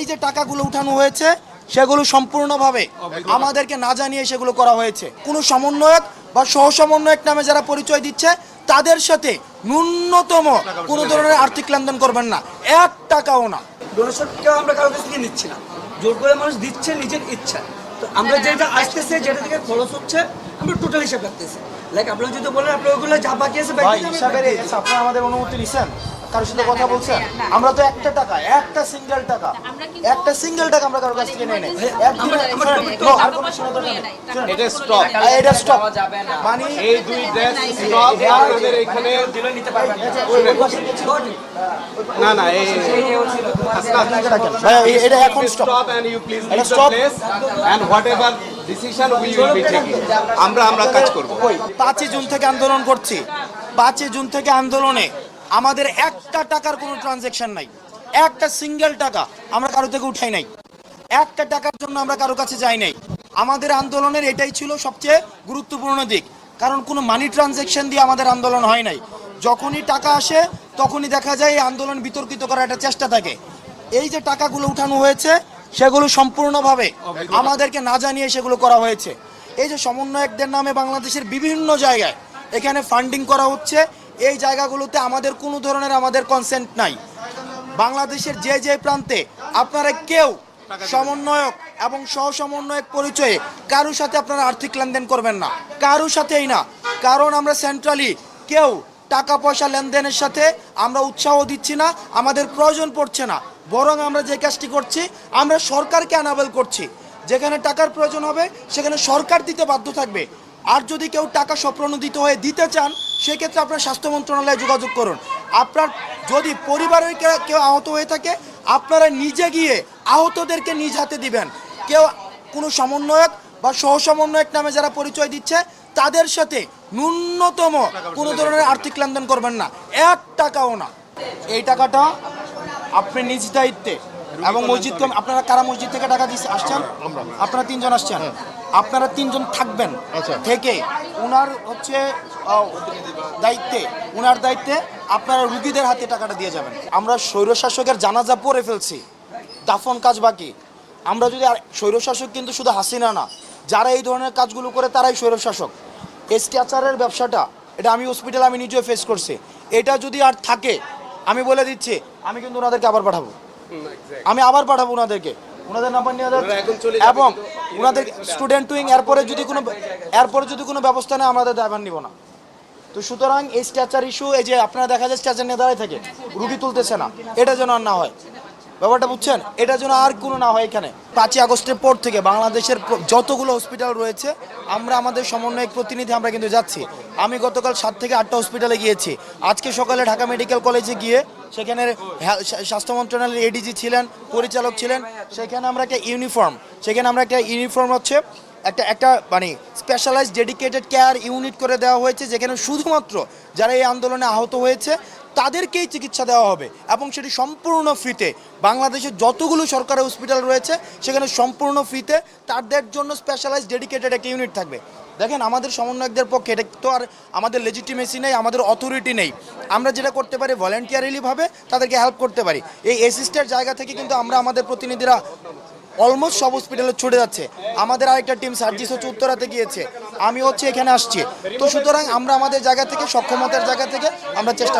এই যে টাকাগুলো উঠানো হয়েছে সেগুলো সম্পূর্ণভাবে আমাদেরকে না জানিয়ে সেগুলো করা হয়েছে। কোনো সমন্বয়ক বা সহ সমন্বয়ক নামে যারা পরিচয় দিচ্ছে তাদের সাথে ন্যূনতম কোনো ধরনের আর্থিক লেনদেন করবেন না। এক টাকাও না। ডোনেশনটা আমরা কারোর কাছ থেকে নিচ্ছি না। জোর করে মানুষ দিচ্ছে নিজের ইচ্ছা। তো আমরা যেটা আসতেছে যেটা থেকে খরচ হচ্ছে আমরা টোটাল হিসাব রাখতেছি। লাইক আপনারা যদি বলেন আপনার ওগুলো যা বাকি আছে হিসাবের আপনারা আমাদের অনুমতি নিছেন? কারোর সাথে কথা বলছেন? আমরা তো একটা টাকা একটা সিঙ্গেল টাকা। একটা সিঙ্গেল টাকা আমরা কারোর কাছ থেকে নেই নাই। আমরা- আমরা আর কোনো শোনা দরকার নেই। শুনুন, এটা স্টপ এটা স্টপ মানে এই দুই ড্রেস স্টপ আপনাদের এখানে দিলে নিতে পারবেন না। না না এই এ- এটা এখন stop stop and you please এটা leave the stop. Place decision we will be taking আমরা আমরা কাজ করব। পাঁচই জুন থেকে আন্দোলন করছি। পাঁচই জুন থেকে আন্দোলনে আমাদের একটা টাকার কোনো ট্রানজেকশন নাই। একটা সিঙ্গেল টাকা আমরা কারও থেকে উঠাই নাই। একটা টাকার জন্য আমরা কারও কাছে যাই নাই। আমাদের আন্দোলনের এটাই ছিল সবচেয়ে গুরুত্বপূর্ণ দিক। কারণ কোনো মানি ট্রানজেকশন দিয়ে আমাদের আন্দোলন হয় নাই। যখনই টাকা আসে, তখনই দেখা যায় এই আন্দোলন বিতর্কিত করার একটা চেষ্টা থাকে। এই যে টাকাগুলো উঠানো হয়েছে, সেগুলো সম্পূর্ণভাবে আমাদেরকে না জানিয়ে সেগুলো করা হয়েছে। এই যে সমন্বয়কদের নামে বাংলাদেশের বিভিন্ন জায়গায় এখানে ফান্ডিং করা হচ্ছে এই জায়গাগুলোতে আমাদের কোনো ধরনের আমাদের কনসেন্ট নাই। বাংলাদেশের যে যে প্রান্তে আপনারা কেউ সমন্বয়ক এবং সহ সমন্বয়ক পরিচয়ে কারোর সাথে আপনারা আর্থিক লেনদেন করবেন না। কারোর সাথেই না। কারণ আমরা সেন্ট্রালি কেউ টাকা পয়সা লেনদেনের সাথে আমরা উৎসাহ দিচ্ছি না আমাদের প্রয়োজন পড়ছে না। বরং আমরা যে কাজটি করছি আমরা সরকারকে অ্যানাবেল করছি। যেখানে টাকার প্রয়োজন হবে সেখানে সরকার দিতে বাধ্য থাকবে। আর যদি কেউ টাকা স্বপ্রণোদিত হয়ে দিতে চান সেক্ষেত্রে আপনার স্বাস্থ্য মন্ত্রণালয়ে যোগাযোগ করুন। আপনার যদি পরিবারের কেউ আহত হয়ে থাকে আপনারা নিজে গিয়ে আহতদেরকে নিজ হাতে দিবেন। কেউ কোনো সমন্বয়ক বা সহ সমন্বয়ক নামে যারা পরিচয় দিচ্ছে তাদের সাথে ন্যূনতম কোনো ধরনের আর্থিক লেনদেন করবেন না। এক টাকাও না। এই টাকাটা আপনি নিজ দায়িত্বে এবং মসজিদ আপনারা কারা মসজিদ থেকে টাকা দিচ্ছে আসছেন? আপনারা তিনজন আসছেন। আপনারা তিনজন থাকবেন। থেকে উনার হচ্ছে দায়িত্বে উনার দায়িত্বে আপনারা রুগীদের হাতে টাকাটা দিয়ে যাবেন। আমরা স্বৈরশাসকের জানাজা পরে ফেলছি। দাফন কাজ বাকি। আমরা যদি আর স্বৈরশাসক কিন্তু শুধু হাসিনা না যারা এই ধরনের কাজগুলো করে তারাই স্বৈরশাসক। এসটিআচারের ব্যবসাটা এটা আমি হসপিটালে আমি নিজেও ফেস করছি। এটা যদি আর থাকে আমি বলে দিচ্ছি আমি কিন্তু ওনাদেরকে আবার পাঠাবো। আমি আবার পাঠাবো ওনাদেরকে। ওনাদের নাম্বার নিয়ে যাচ্ছে। এবং ওনাদের স্টুডেন্ট উইং এরপরে যদি কোনো এরপরে যদি কোনো ব্যবস্থা নেয় আমাদের ড্রাইভার নিব না। তো সুতরাং এই স্ট্যাচার ইস্যু এই যে আপনারা দেখা যায় স্ট্যাচার নিয়ে দাঁড়ায় থাকে রুগী তুলতেছে না এটা যেন আর না হয়। ব্যাপারটা বুঝছেন? এটা যেন আর কোনো না হয় এখানে। পাঁচই আগস্টের পর থেকে বাংলাদেশের যতগুলো হসপিটাল রয়েছে, আমরা আমাদের সমন্বয়ক প্রতিনিধি আমরা কিন্তু যাচ্ছি। আমি গতকাল সাত থেকে আটটা হসপিটালে গিয়েছি। আজকে সকালে ঢাকা মেডিকেল কলেজে গিয়ে সেখানে স্বাস্থ্য মন্ত্রণালয়ের এডিজি ছিলেন, পরিচালক ছিলেন। সেখানে আমরা একটা ইউনিফর্ম সেখানে আমরা একটা ইউনিফর্ম হচ্ছে একটা একটা মানে স্পেশালাইজ ডেডিকেটেড কেয়ার ইউনিট করে দেওয়া হয়েছে, যেখানে শুধুমাত্র যারা এই আন্দোলনে আহত হয়েছে তাদেরকেই চিকিৎসা দেওয়া হবে এবং সেটি সম্পূর্ণ ফ্রিতে। বাংলাদেশের যতগুলো সরকারি হসপিটাল রয়েছে, সেখানে সম্পূর্ণ ফ্রিতে তাদের জন্য স্পেশালাইজ ডেডিকেটেড একটা ইউনিট থাকবে। দেখেন, আমাদের সমন্বয়কদের পক্ষে এটা তো আর আমাদের লেজিটিমেসি নেই, আমাদের অথরিটি নেই। আমরা যেটা করতে পারি ভলেন্টিয়ারিলিভাবে তাদেরকে হেল্প করতে পারি। এই অ্যাসিস্টের জায়গা থেকে কিন্তু আমরা আমাদের প্রতিনিধিরা অলমোস্ট সব হসপিটালে ছুটে যাচ্ছে। আমাদের আরেকটা টিম সার্জিস হচ্ছে উত্তরাতে গিয়েছে। আমি হচ্ছে এখানে আসছি। তো সুতরাং আমরা আমাদের জায়গা থেকে, সক্ষমতার জায়গা থেকে আমরা চেষ্টা